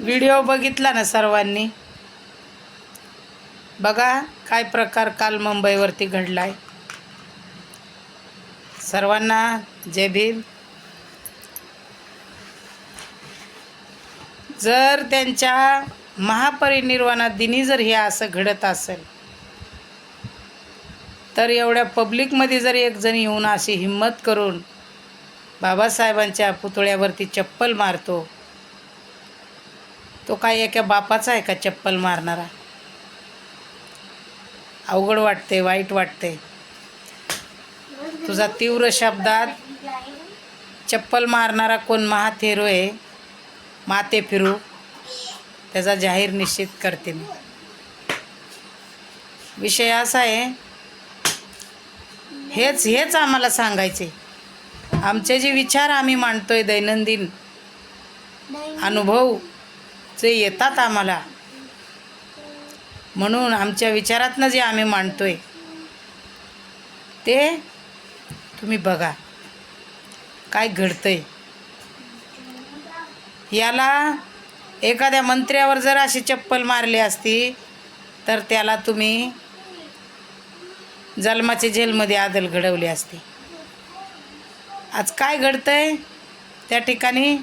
Video बघितला ना सर्वांनी? बघा काय प्रकार काल मुंबईवरती घडलाय. सर्वांना जय भीम. जर त्यांच्या महापरिनिर्वाणा दिनी जर हे असं घडत असेल तर एवढ्या पब्लिकमध्ये जर एक जण येऊन अशी हिंमत करून बाबासाहेबांच्या पुतळ्यावरती चप्पल मारतो तो काय एका बापाचा आहे का चप्पल मारणारा? अवघड वाटते वाईट वाटते तुझा तीव्र शब्दात चप्पल मारणारा कोण महाथेरो आहे? माते फिरू. त्याचा जाहीर निश्चित करते मी. विषय असा आहे हेच हेच आम्हाला सांगायचे आमचे जे विचार आम्ही मांडतोय दैनंदिन अनुभव ते येतात आम्हाला. म्हणून आमच्या विचारातनं जे आम्ही मांडतोय ते तुम्ही बघा. काय घडतंय? याला एखाद्या मंत्र्यावर जर अशी चप्पल मारली असती तर त्याला तुम्ही जन्माचे जेलमध्ये आदल घडवली असती. आज काय घडतंय? त्या ठिकाणी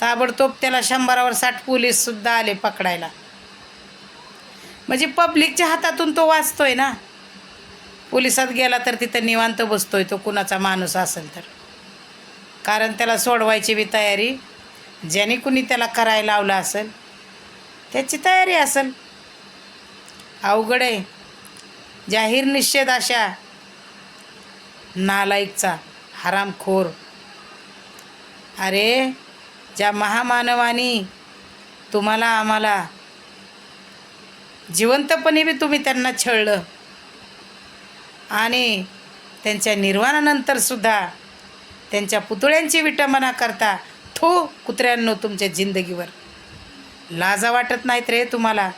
ताबडतोब त्याला शंभरावर साठ पोलीससुद्धा आले पकडायला. म्हणजे पब्लिकच्या हातातून तो वाचतोय ना. पोलिसात गेला तर तिथं निवांत बसतोय तो कुणाचा माणूस असेल तर. कारण त्याला सोडवायची बी तयारी ज्याने कुणी त्याला करायला लावलं असेल त्याची तयारी असेल. अवघड आहे. जाहीर निषेध अशा नालायकचा हरामखोर. अरे ज्या महामानवानी तुम्हाला आम्हाला जिवंतपणे बी तुम्ही त्यांना छळलं आणि त्यांच्या निर्वाणानंतरसुद्धा त्यांच्या पुतळ्यांची विटंबना करता थो कुत्र्यांनो तुमच्या जिंदगीवर. लाजा वाटत नाहीत रे तुम्हाला.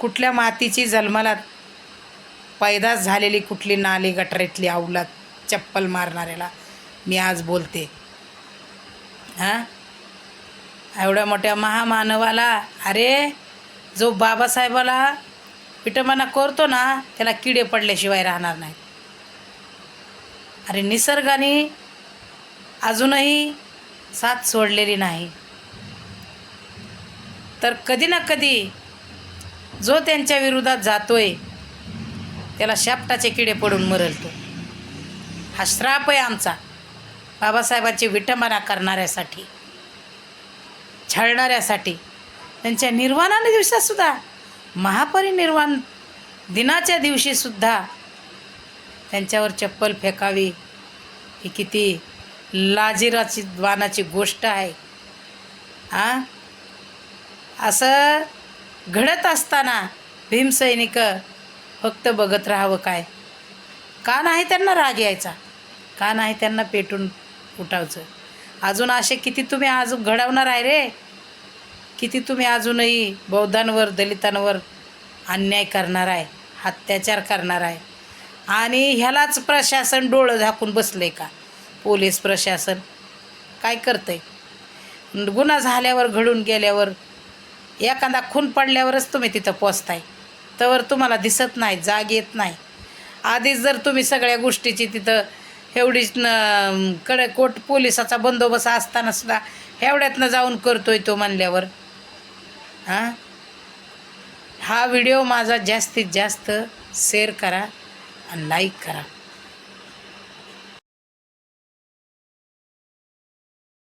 कुठल्या मातीची जन्माला पैदास झालेली कुठली नाली गटरेतली अवलात चप्पल मारणाऱ्याला. मी आज बोलते. हां? एवढ्या मोठ्या महामानवाला अरे जो बाबासाहेबाला विटंबना करतो ना त्याला किडे पडल्याशिवाय राहणार नाही अरे निसर्गाने अजूनही साथ सोडलेली नाही. तर कधी ना कधी जो त्यांच्या विरोधात जातोय त्याला शापटाचे किडे पडून मरलतो. हा श्राप आहे आमचा. बाबासाहेबांची विटंबना करणाऱ्यासाठी छळणाऱ्यासाठी त्यांच्या निर्वाणाने दिवसातसुद्धा महापरिनिर्वाण दिनाच्या दिवशीसुद्धा त्यांच्यावर चप्पल फेकावी. ही किती लाजिराची वानाची गोष्ट आहे. हां असं घडत असताना भीमसैनिक फक्त बघत राहावं काय? का नाही त्यांना राग यायचा? का नाही त्यांना पेटून उठावचं. अजून असे किती तुम्ही आज घडवणार आहे रे? किती तुम्ही अजूनही बौद्धांवर दलितांवर अन्याय करणार आहे अत्याचार करणार आहे? आणि ह्यालाच प्रशासन डोळं झाकून बसलं आहे का? पोलीस प्रशासन काय करतंय? गुन्हा झाल्यावर घडून गेल्यावर एखादा खून पडल्यावरच तुम्ही तिथं पोचताय. तर तुम्हाला दिसत नाही जाग येत नाही. आधीच जर तुम्ही सगळ्या गोष्टीची तिथं एवढीच न कडे कोट पोलिसाचा बंदोबस्त असताना सुद्धा एवढ्यातनं जाऊन करतोय तो म्हणल्यावर. हां? हा व्हिडिओ माझा जास्तीत जास्त शेअर करा आणि लाईक करा.